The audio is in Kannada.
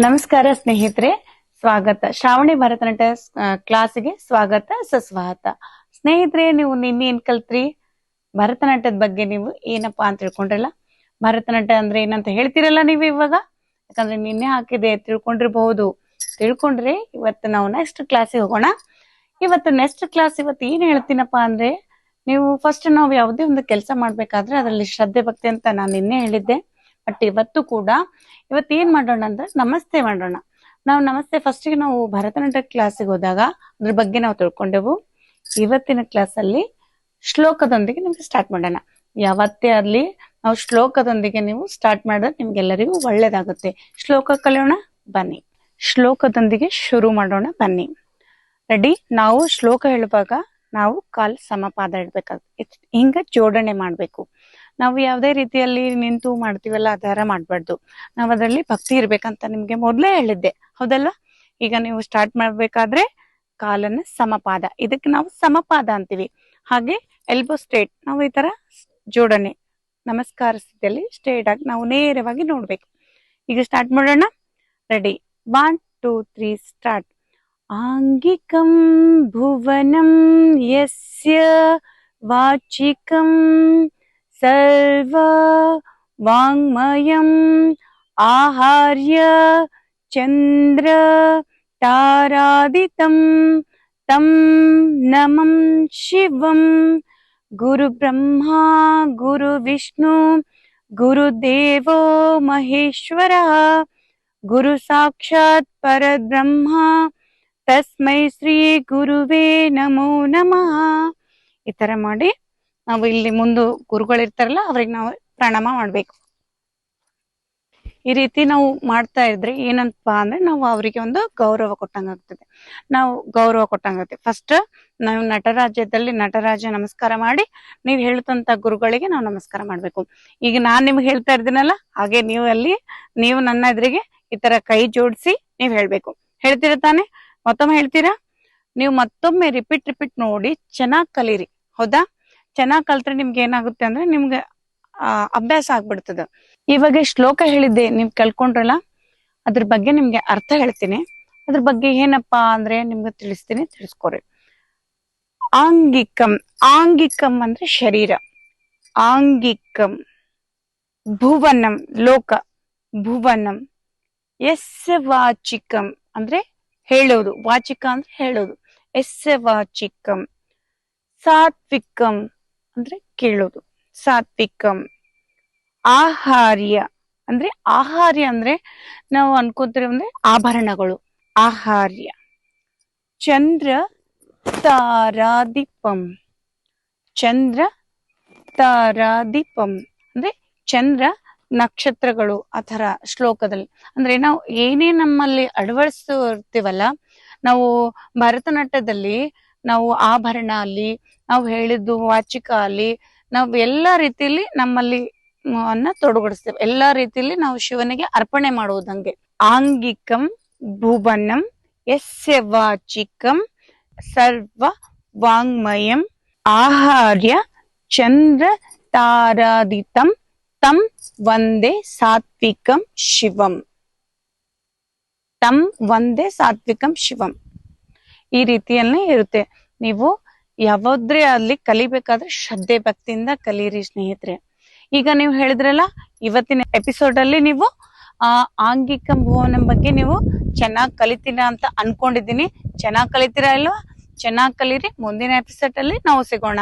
ನಮಸ್ಕಾರ ಸ್ನೇಹಿತರೆ, ಸ್ವಾಗತ. ಶ್ರಾವಣಿ ಭರತನಾಟ್ಯ ಕ್ಲಾಸ್ಗೆ ಸ್ವಾಗತ, ಸುಸ್ವಾಗತ. ಸ್ನೇಹಿತರೆ, ನೀವು ನಿನ್ನೆ ಏನ್ ಕಲ್ತ್ರಿ? ಭರತನಾಟ್ಯದ ಬಗ್ಗೆ ನೀವು ಏನಪ್ಪಾ ಅಂತ ತಿಳ್ಕೊಂಡ್ರಲ್ಲ? ಭರತನಾಟ್ಯ ಅಂದ್ರೆ ಏನಂತ ಹೇಳ್ತಿರಲ್ಲ ನೀವು ಇವಾಗ? ಯಾಕಂದ್ರೆ ನಿನ್ನೆ ಹಾಕಿದೆ ತಿಳ್ಕೊಂಡಿರ್ಬಹುದು. ತಿಳ್ಕೊಂಡ್ರೆ ಇವತ್ತು ನಾವು ನೆಕ್ಸ್ಟ್ ಕ್ಲಾಸಿಗೆ ಹೋಗೋಣ. ಇವತ್ತು ನೆಕ್ಸ್ಟ್ ಕ್ಲಾಸ್ ಇವತ್ತು ಏನ್ ಹೇಳ್ತೀನಪ್ಪಾ ಅಂದ್ರೆ, ನೀವು ಫಸ್ಟ್ ನಾವು ಯಾವುದೇ ಒಂದು ಕೆಲಸ ಮಾಡ್ಬೇಕಾದ್ರೆ ಅದರಲ್ಲಿ ಶ್ರದ್ಧೆ, ಭಕ್ತಿ ಅಂತ ನಾನು ನಿನ್ನೆ ಹೇಳಿದ್ದೆ. ಬಟ್ ಇವತ್ತು ಕೂಡ ಇವತ್ತು ಏನ್ ಮಾಡೋಣ ಅಂದ್ರೆ ನಮಸ್ತೆ ಮಾಡೋಣ. ನಾವು ನಮಸ್ತೆ ಫಸ್ಟ್ಗೆ ನಾವು ಭರತನಾಟ್ಯ ಕ್ಲಾಸಿಗೆ ಹೋದಾಗ ಅದ್ರ ಬಗ್ಗೆ ನಾವು ತಿಳ್ಕೊಂಡೆವು. ಇವತ್ತಿನ ಕ್ಲಾಸ್ ಅಲ್ಲಿ ಶ್ಲೋಕದೊಂದಿಗೆ ನಿಮ್ಗೆ ಸ್ಟಾರ್ಟ್ ಮಾಡೋಣ. ಯಾವತ್ತೇ ಆಗ್ಲಿ ನಾವು ಶ್ಲೋಕದೊಂದಿಗೆ ನೀವು ಸ್ಟಾರ್ಟ್ ಮಾಡಿದ್ರೆ ನಿಮ್ಗೆಲ್ಲರಿಗೂ ಒಳ್ಳೇದಾಗುತ್ತೆ. ಶ್ಲೋಕ ಕಲಿಯೋಣ, ಬನ್ನಿ. ಶ್ಲೋಕದೊಂದಿಗೆ ಶುರು ಮಾಡೋಣ, ಬನ್ನಿ. ರೆಡಿ ನಾವು ಶ್ಲೋಕ ಹೇಳುವಾಗ ನಾವು ಕಾಲ್ ಸಮಪಾದ ಇಡ್ಬೇಕಾಗುತ್ತೆ ಹಿಂಗ ಜೋಡಣೆ ಮಾಡ್ಬೇಕು. ನಾವು ಯಾವುದೇ ರೀತಿಯಲ್ಲಿ ನಿಂತು ಮಾಡ್ತೀವಲ್ಲ ಆ ಥರ ಮಾಡ್ಬಾರ್ದು. ನಾವು ಅದರಲ್ಲಿ ಭಕ್ತಿ ಇರ್ಬೇಕಂತ ನಿಮ್ಗೆ ಮೊದ್ಲೇ ಹೇಳಿದ್ದೆ. ಹೌದಲ್ವಾ ಈಗ ನೀವು ಸ್ಟಾರ್ಟ್ ಮಾಡ್ಬೇಕಾದ್ರೆ ಕಾಲನ್ನ ಸಮಪಾದ. ಇದಕ್ಕೆ ನಾವು ಸಮಪಾದ ಅಂತೀವಿ. ಹಾಗೆ ಎಲ್ಬೋ ಸ್ಟ್ರೇಟ್ ನಾವು ಈ ತರ ಜೋಡಣೆ, ನಮಸ್ಕಾರ ಸ್ಥಿತಿಯಲ್ಲಿ ಸ್ಟ್ರೇಟ್ ಆಗಿ ನಾವು ನೇರವಾಗಿ ನೋಡ್ಬೇಕು. ಈಗ ಸ್ಟಾರ್ಟ್ ಮಾಡೋಣ. Ready one two three start ಆಂಗಿಕಂ ಭುವನಂ ಯಸ್ಯ ವಾಚಿಕಂ ಸರ್ವ ವಾಂಗ್ಮಯಂ ಆಹಾರ್ಯ ಚಂದ್ರ ತಾರಾದಿತಂ ತಂ ನಮಂ ಶಿವಂ ಗುರು ಬ್ರಹ್ಮ ಗುರು ವಿಷ್ಣು ಗುರುದೇವೋ ಮಹೇಶ್ವರ ಗುರು ಸಾಕ್ಷಾತ್ ಪರಬ್ರಹ್ಮ ತಸ್ಮೈ ಶ್ರೀ ಗುರುವೇ ನಮೋ ನಮಃ ಈ ತರ ಮಾಡಿ ನಾವು ಇಲ್ಲಿ ಮುಂದೆ ಗುರುಗಳಿರ್ತಾರಲ್ಲ ಅವ್ರಿಗೆ ನಾವು ಪ್ರಣಾಮ ಮಾಡ್ಬೇಕು. ಈ ರೀತಿ ನಾವು ಮಾಡ್ತಾ ಇದ್ರೆ ಏನಂತ ಅಂದ್ರೆ ನಾವು ಅವರಿಗೆ ಒಂದು ಗೌರವ ಕೊಟ್ಟಂಗಾಗ್ತದೆ ನಾವು ಗೌರವ ಕೊಟ್ಟಂಗಾಗ್ತದೆ ಫಸ್ಟ್ ನಾವು ನಟರಾಜ್ಯದಲ್ಲಿ ನಟರಾಜ ನಮಸ್ಕಾರ ಮಾಡಿ, ನೀವು ಹೇಳ್ತಂತ ಗುರುಗಳಿಗೆ ನಾವು ನಮಸ್ಕಾರ ಮಾಡ್ಬೇಕು. ಈಗ ನಾನ್ ನಿಮ್ಗೆ ಹೇಳ್ತಾ ಇದ್ದೀನಲ್ಲ ಹಾಗೆ ನೀವು ಅಲ್ಲಿ, ನೀವು ನನ್ನ ಎದುರಿಗೆ ಈ ತರ ಕೈ ಜೋಡಿಸಿ ನೀವ್ ಹೇಳ್ಬೇಕು. ಹೇಳ್ತೀರ ತಾನೆ? ಮತ್ತೊಮ್ಮೆ ಹೇಳ್ತೀರಾ? ನೀವು ಮತ್ತೊಮ್ಮೆ ರಿಪೀಟ್ ರಿಪೀಟ್ ನೋಡಿ ಚೆನ್ನಾಗ್ ಕಲೀರಿ. ಹೌದಾ? ಚೆನ್ನಾಗ್ ಕಲ್ತ್ರೆ ನಿಮ್ಗೆ ಏನಾಗುತ್ತೆ ಅಂದ್ರೆ ನಿಮ್ಗೆ ಅಭ್ಯಾಸ ಆಗ್ಬಿಡ್ತದ. ಇವಾಗ ಶ್ಲೋಕ ಹೇಳಿದ್ದೆ, ನೀವ್ ಕಲ್ಕೊಂಡ್ರಲ್ಲ ಅದ್ರ ಬಗ್ಗೆ ನಿಮ್ಗೆ ಅರ್ಥ ಹೇಳ್ತೀನಿ. ಅದ್ರ ಬಗ್ಗೆ ಏನಪ್ಪಾ ಅಂದ್ರೆ ನಿಮ್ಗೆ ತಿಳಿಸ್ತೀನಿ, ತಿಳಿಸ್ಕೊರಿ. ಆಂಗಿಕಂ ಆಂಗಿಕಂ ಅಂದ್ರೆ ಶರೀರ. ಆಂಗಿಕಂ, ಭುವನಂ, ಲೋಕ. ಭುವನಂ ಎಸ್ ವಾಚಿಕಂ ಅಂದ್ರೆ ಹೇಳೋದು. ವಾಚಿಕ ಅಂದ್ರೆ ಹೇಳೋದು. ಎಸ್ ವಾಚಿಕಂ, ಸಾತ್ವಿಕಂ ಅಂದ್ರೆ ಕೇಳೋದು. ಸಾತ್ವಿಕಂ. ಆಹಾರ್ಯ. ಅಂದ್ರೆ ಆಹಾರ್ಯ ಅಂದ್ರೆ ನಾವು ಅನ್ಕೋತೀವಿ ಅಂದ್ರೆ ಆಭರಣಗಳು. ಆಹಾರ್ಯ. ಚಂದ್ರ ತಾರಾದಿಪಂ. ಚಂದ್ರ ತಾರಾದಿಪಂ. ಅಂದ್ರೆ ಚಂದ್ರ ನಕ್ಷತ್ರಗಳು ಆ ತರ ಶ್ಲೋಕದಲ್ಲಿ. ಅಂದ್ರೆ ನಾವು ಏನೇ ನಮ್ಮಲ್ಲಿ ಅಳವಡಿಸ್ತಿರ್ತೀವಲ್ಲ, ನಾವು ಭರತನಾಟ್ಯದಲ್ಲಿ ನಾವು ಆಭರಣ ಅಲ್ಲಿ ನಾವು ಹೇಳಿದ್ದು ವಾಚಿಕ ಅಲ್ಲಿ ನಾವು ಎಲ್ಲಾ ರೀತಿಯಲ್ಲಿ ನಮ್ಮಲ್ಲಿ ಅನ್ನ ತೊಡಗಡಿಸ್ತೇವೆ ಎಲ್ಲಾ ರೀತಿಯಲ್ಲಿ ನಾವು ಶಿವನಿಗೆ ಅರ್ಪಣೆ ಮಾಡುವುದಂಗೆ ಆಂಗಿಕಂ ಭುವನಂ ಎಸ್ ವಾಚಿಕಂ ಸರ್ವ ವಾಂಗ್ಮಯಂ ಆಹಾರ್ಯ ಚಂದ್ರ ತಾರಾದಿತಂ ತಂ ವಂದೇ ಸಾತ್ವಿಕಂ ಶಿವಂ. ತಂ ವಂದೇ ಸಾತ್ವಿಕಂ ಶಿವಂ. ಈ ರೀತಿಯಲ್ಲೇ ಇರುತ್ತೆ. ನೀವು ಯಾವ್ದ್ರೆ ಅಲ್ಲಿ ಕಲಿಬೇಕಾದ್ರೆ ಶ್ರದ್ಧೆ ಭಕ್ತಿಯಿಂದ ಕಲೀರಿ ಸ್ನೇಹಿತರೆ. ಈಗ ನೀವು ಹೇಳಿದ್ರಲ್ಲ, ಇವತ್ತಿನ ಎಪಿಸೋಡ್ ಅಲ್ಲಿ ನೀವು, ಆ, ಆಂಗಿಕ ಭುವನ ಬಗ್ಗೆ ನೀವು ಚೆನ್ನಾಗಿ ಕಲಿತೀರಾ ಅಂತ ಅನ್ಕೊಂಡಿದ್ದೀನಿ. ಚೆನ್ನಾಗಿ ಕಲಿತೀರಾ ಇಲ್ವಾ? ಚೆನ್ನಾಗಿ ಕಲೀರಿ. ಮುಂದಿನ ಎಪಿಸೋಡ್ ಅಲ್ಲಿ ನಾವು ಸಿಗೋಣ.